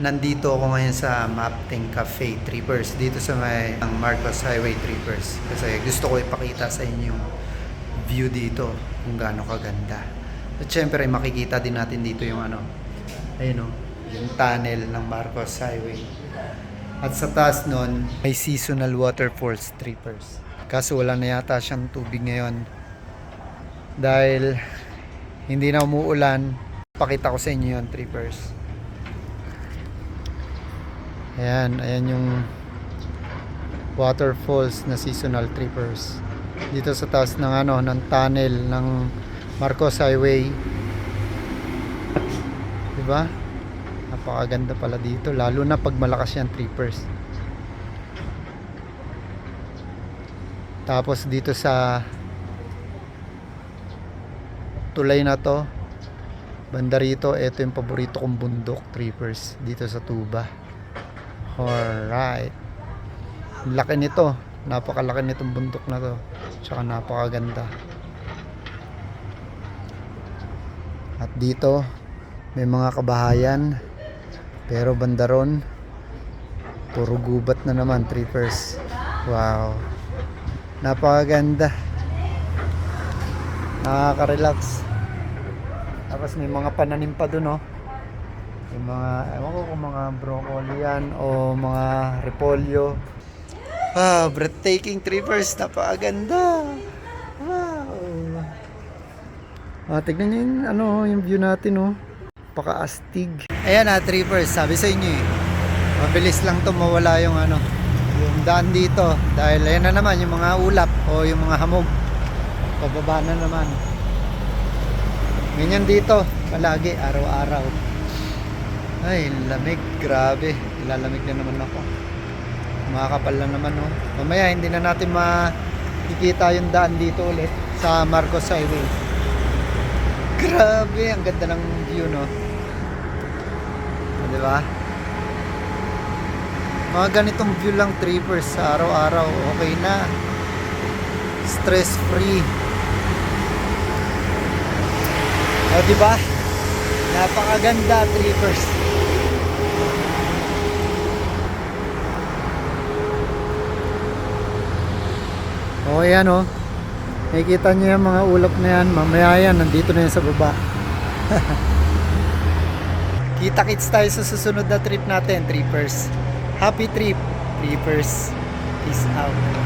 Nandito ako ngayon sa Mapting Cafe Trippers dito sa may ang Marcos Highway Trippers kasi gusto ko ipakita sa inyo view dito kung gaano kaganda. At syempre makikita din natin dito yung ano ayun oh, yung tunnel ng Marcos Highway. At sa taas nun, may seasonal waterfalls trippers. Kaso wala na yata siyang tubig ngayon. Dahil hindi na umuulan, pakita ko sa inyo yung trippers. Ayan, ayan yung waterfalls na seasonal trippers. Dito sa taas ng ano, ng tunnel ng Marcos Highway. 'Di ba? Napakaganda pala dito, lalo na pag malakas yan trippers. Tapos dito sa tulay na to, banda rito, ito yung paborito kong bundok trippers dito sa Tuba. Alright. Laki nito. Napakalaki nitong bundok na to. Tsaka napakaganda. At dito, may mga kabahayan. Pero banda ron, puro gubat na naman, trippers. Wow. Napakaganda. Nakaka-relax. Tapos may mga pananim pa dun, oh. Yung mga, ewan ko kung mga broccoli yan o mga repolyo. Ah, breathtaking trippers. Napakaganda. Wow. Ah, tignan nyo yung, ano, yung view natin, oh. Paka-astig. Ayan ah, trippers. Sabi sa inyo eh. Mabilis lang to mawala yung ano, yung daan dito. Dahil ayan na naman yung mga ulap o yung mga hamog. Pababa na naman. Ganyan dito. Palagi, araw-araw. Ay, lamig. Grabe. Ilalamig na naman ako. Makakapal na naman, no? Mamaya, hindi na natin makikita yung daan dito ulit sa Marcos Highway. Grabe, ang ganda ng view, no? Di ba? Mga ganitong view lang trippers sa araw-araw. Okay na. Stress free. O, di ba? Napakaganda, trippers. O, ayan o. Nakikita niyo yung mga ulap na yan. Mamaya yan, nandito na yan sa baba. Kita-kits tayo sa susunod na trip natin, trippers. Happy trip, trippers. Peace out.